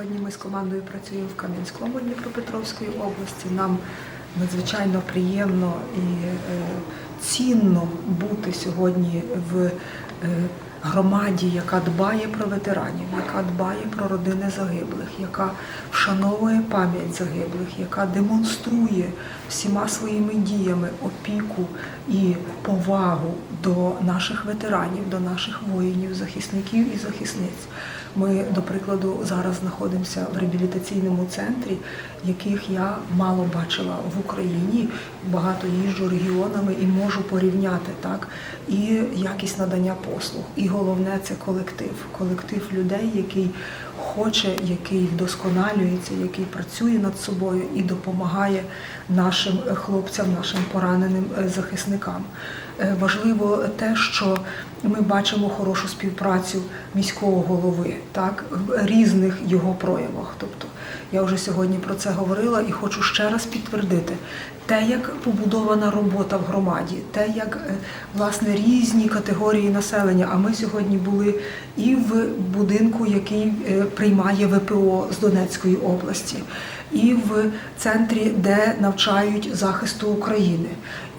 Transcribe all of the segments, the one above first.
Сьогодні ми з командою працюємо в Кам'янському Дніпропетровської області. Нам надзвичайно приємно і е, цінно бути сьогодні в е, громаді, яка дбає про ветеранів, яка дбає про родини загиблих, яка вшановує пам'ять загиблих, яка демонструє всіма своїми діями опіку і повагу до наших ветеранів, до наших воїнів, захисників і захисниць. Ми, до прикладу, зараз знаходимося в реабілітаційному центрі, яких я мало бачила в Україні. Багато їжджу регіонами і можу порівняти так. І якість надання послуг. І головне це колектив. Колектив людей, який хоче, який вдосконалюється, який працює над собою і допомагає нашим хлопцям, нашим пораненим е, захисникам. Е, Важливо те, що ми бачимо хорошу співпрацю міського голови, так в різних його проявах. Тобто я вже сьогодні про це говорила і хочу ще раз підтвердити те, як побудована робота в громаді, те, як е, власне різні категорії населення. А ми сьогодні були і в будинку, який е, приймає ВПО з Донецької області, і в центрі, де навчають захисту України,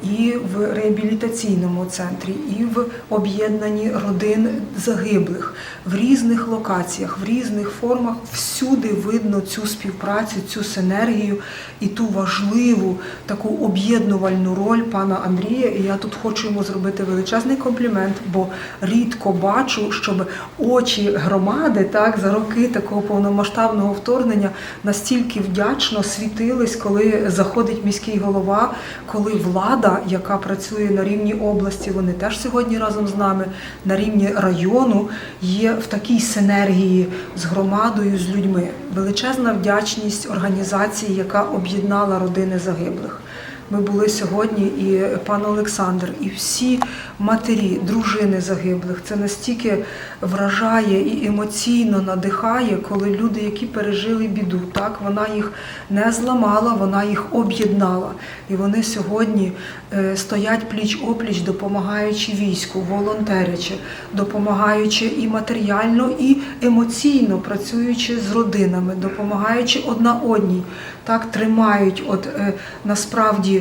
і в реабілітаційному центрі, і в об'єднанні родин загиблих в різних локаціях, в різних формах. Всюди видно цю співпрацю, цю синергію і ту важливу таку об'єднувальну роль пана Андрія. І я тут хочу йому зробити величезний комплімент, бо рідко бачу, щоб очі громади так за роки такого повномасштабного вторгнення настільки вдячно світились, коли заходить міський голова, коли влада, яка працює на рівні області, вони теж сьогодні разом з нами на рівні району, є в такій синергії з громадою, з людьми. Величезна вдячність організації, яка об'єднала родини загиблих. Ми були сьогодні, і пан Олександр, і всі матері, дружини загиблих. Це настільки вражає і емоційно надихає, коли люди, які пережили біду, так вона їх не зламала, вона їх об'єднала. І вони сьогодні е, стоять пліч опліч, допомагаючи війську, волонтерячи, допомагаючи і матеріально, і емоційно працюючи з родинами, допомагаючи одна одній, так тримають, от е, насправді.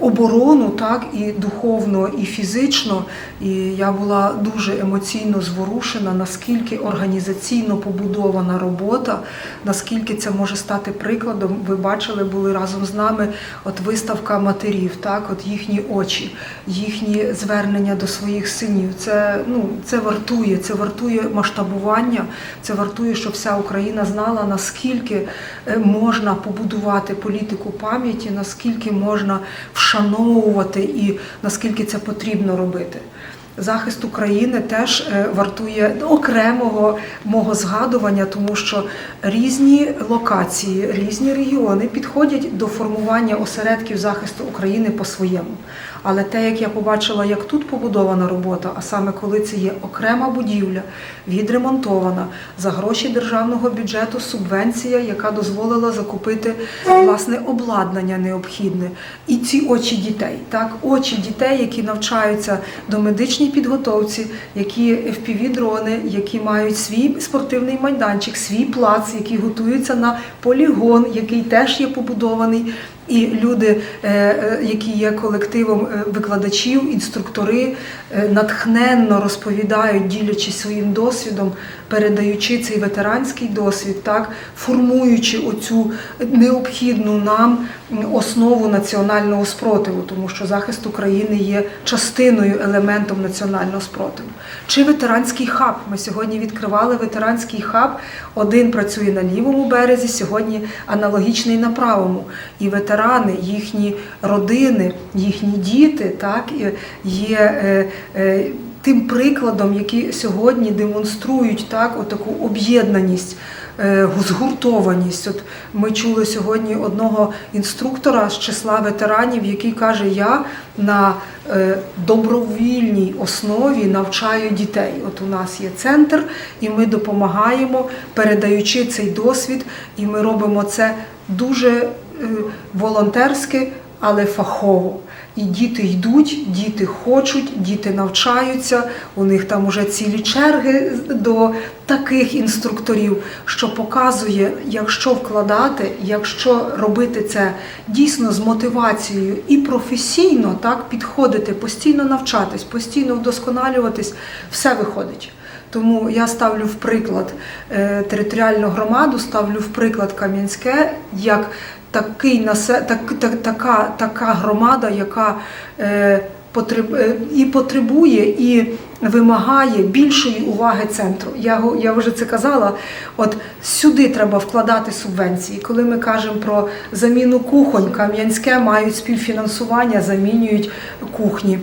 Оборону так і духовно, і фізично, і я була дуже емоційно зворушена, наскільки організаційно побудована робота, наскільки це може стати прикладом. Ви бачили, були разом з нами от виставка матерів, так, от їхні очі, їхні звернення до своїх синів. Це ну це вартує, це вартує масштабування, це вартує, щоб вся Україна знала наскільки е, можна побудувати політику пам'яті, наскільки можна вшановувати і наскільки це потрібно робити. Захист України теж е, вартує окремого мого згадування, тому що різні локації, різні регіони підходять до формування осередків захисту України по-своєму. Але те, як я побачила, як тут побудована робота, а саме коли це є окрема будівля, відремонтована за гроші державного бюджету, субвенція, яка дозволила закупити власне обладнання необхідне, і ці очі дітей, так очі дітей, які навчаються до медичній підготовці, які FPV-дрони, які мають свій спортивний майданчик, свій плац, які готуються на полігон, який теж є побудований. І люди, е, е, які є колективом е, викладачів, інструктори, натхненно розповідають, ділячись своїм досвідом, передаючи цей ветеранський досвід, так формуючи оцю необхідну нам основу національного спротиву, тому що захист України є частиною елементом національного спротиву. Чи ветеранський хаб? Ми сьогодні відкривали ветеранський хаб. Один працює на лівому березі, сьогодні аналогічний на правому. І ветерани, їхні родини, їхні діти, так є. е, е, Тим прикладом, які сьогодні демонструють так, отаку об'єднаність, е, згуртованість. От ми чули сьогодні одного інструктора з числа ветеранів, який каже: Я на е, добровільній основі навчаю дітей. От у нас є центр, і ми допомагаємо, передаючи цей досвід, і ми робимо це дуже е, волонтерськи. Але фахово. І діти йдуть, діти хочуть, діти навчаються. У них там уже цілі черги до таких інструкторів, що показує, якщо вкладати, якщо робити це дійсно з мотивацією і професійно так підходити, постійно навчатись, постійно вдосконалюватись, все виходить. Тому я ставлю в приклад е, територіальну громаду, ставлю в приклад Кам'янське як такий насе- так, так, така, така громада, яка е, потреб, е, і потребує, і вимагає більшої уваги центру. Я, я вже це казала. От сюди треба вкладати субвенції. Коли ми кажемо про заміну кухонь, Кам'янське мають співфінансування, замінюють кухні.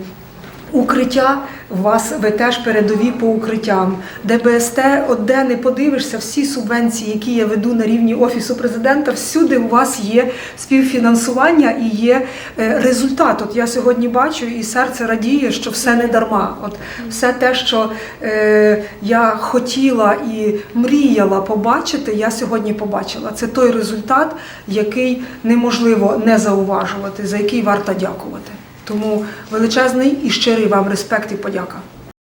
Укриття у вас ви теж передові по укриттям. ДБСТ, от де не подивишся, всі субвенції, які я веду на рівні офісу президента, всюди у вас є співфінансування і є е, результат. От я сьогодні бачу, і серце радіє, що все не дарма. От все те, що е, я хотіла і мріяла побачити, я сьогодні побачила. Це той результат, який неможливо не зауважувати, за який варто дякувати. Тому величезний і щирий вам респект і подяка.